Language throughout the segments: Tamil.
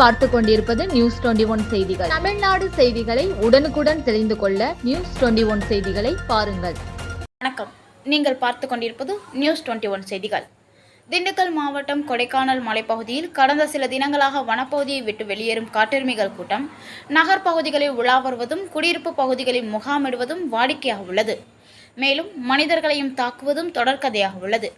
பார்த்து கொண்டிருப்பது நியூஸ் டுவெண்டி ஒன் செய்திகள். தமிழ்நாடு செய்திகளை உடனுக்குடன் தெரிந்து கொள்ள நியூஸ் டுவெண்டி ஒன் செய்திகளை பாருங்கள். வணக்கம். நீங்கள் பார்த்து கொண்டிருப்பது நியூஸ் டுவெண்ட்டி ஒன் செய்திகள். திண்டுக்கல் மாவட்டம் கொடைக்கானல் மலைப்பகுதியில் கடந்த சில தினங்களாக வனப்பகுதியை விட்டு வெளியேறும் காட்டெருமைகள் கூட்டம் நகர்ப்பகுதிகளில் உலா வருவதும் குடியிருப்பு பகுதிகளில் முகாமிடுவதும் வாடிக்கையாக உள்ளது. மேலும் மனிதர்களையும் தாக்குவதும் தொடர்கதையாக உள்ளது.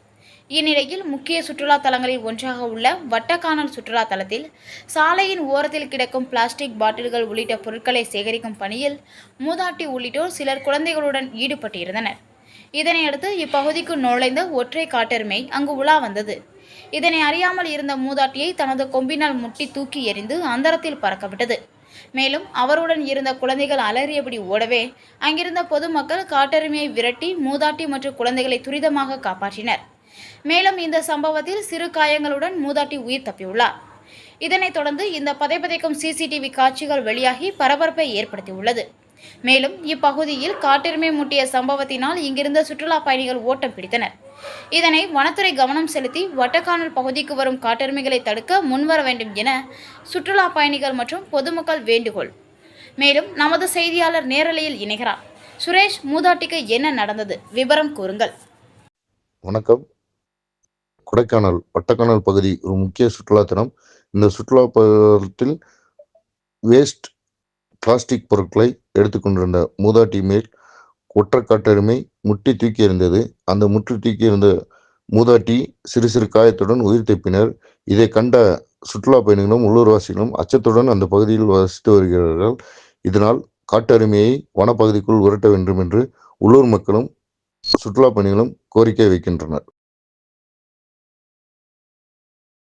இந்நிலையில் முக்கிய சுற்றுலா தலங்களில் ஒன்றாக உள்ள வட்டக்கானல் சுற்றுலா தலத்தில் சாலையின் ஓரத்தில் கிடக்கும் பிளாஸ்டிக் பாட்டில்கள் உள்ளிட்ட பொருட்களை சேகரிக்கும் பணியில் மூதாட்டி உள்ளிட்டோர் சிலர் குழந்தைகளுடன் ஈடுபட்டிருந்தனர். இதனையடுத்து இப்பகுதிக்கு நுழைந்த ஒற்றை காட்டெருமை அங்கு உலா வந்தது. இதனை அறியாமல் இருந்த மூதாட்டியை தனது கொம்பினால் முட்டி தூக்கி எறிந்து அந்தரத்தில் பறக்கவிட்டது. மேலும் அவருடன் இருந்த குழந்தைகள் அலறியபடி ஓடவே அங்கிருந்த பொதுமக்கள் காட்டெருமையை விரட்டி மூதாட்டி மற்றும் குழந்தைகளை துரிதமாக காப்பாற்றினர். மேலும் இந்த சம்பவத்தில் சிறு காயங்களுடன் மூதாட்டி உயிர் தப்பியுள்ளார். இதனைத் தொடர்ந்து இந்த பதைப்பதைக்கும் சிசிடிவி காட்சிகள் வெளியாகி பரபரப்பை ஏற்படுத்தியுள்ளது. மேலும் இப்பகுதியில் காட்டெருமை முட்டிய சம்பவத்தினால் இங்கிருந்த சுற்றுலா பயணிகள் ஓட்டம் பிடித்தனர். இதனை வனத்துறை கவனம் செலுத்தி வட்டக்கானல் பகுதிக்கு வரும் காட்டெருமைகளை தடுக்க முன்வர வேண்டும் என சுற்றுலா பயணிகள் மற்றும் பொதுமக்கள் வேண்டுகோள். மேலும் நமது செய்தியாளர் நேரலையில் இணைகிறார். சுரேஷ் மூதாட்டிக்கு என்ன நடந்தது? விவரம் கூறுங்கள். வணக்கம். கொடைக்கானல் வட்டக்கானல் பகுதி ஒரு முக்கிய சுற்றுலாத்தலம் இந்த சுற்றுலா பகுதியில் வேஸ்ட் பிளாஸ்டிக் பொருட்களை எடுத்துக்கொண்டிருந்த மூதாட்டி மேல் ஒற்றைக்காட்டெருமை முட்டி தூக்கி அந்த முற்றி தூக்கி இருந்த மூதாட்டி சிறு சிறு காயத்துடன் உயிர் தப்பினர். இதை கண்ட சுற்றுலா பயணிகளும் உள்ளூர்வாசிகளும் அச்சத்துடன் அந்த பகுதியில் வசித்து வருகிறார்கள். இதனால் காட்டெருமையை வனப்பகுதிக்குள் விரட்ட வேண்டும் என்று உள்ளூர் மக்களும் சுற்றுலா பயணிகளும் கோரிக்கை வைக்கின்றனர்.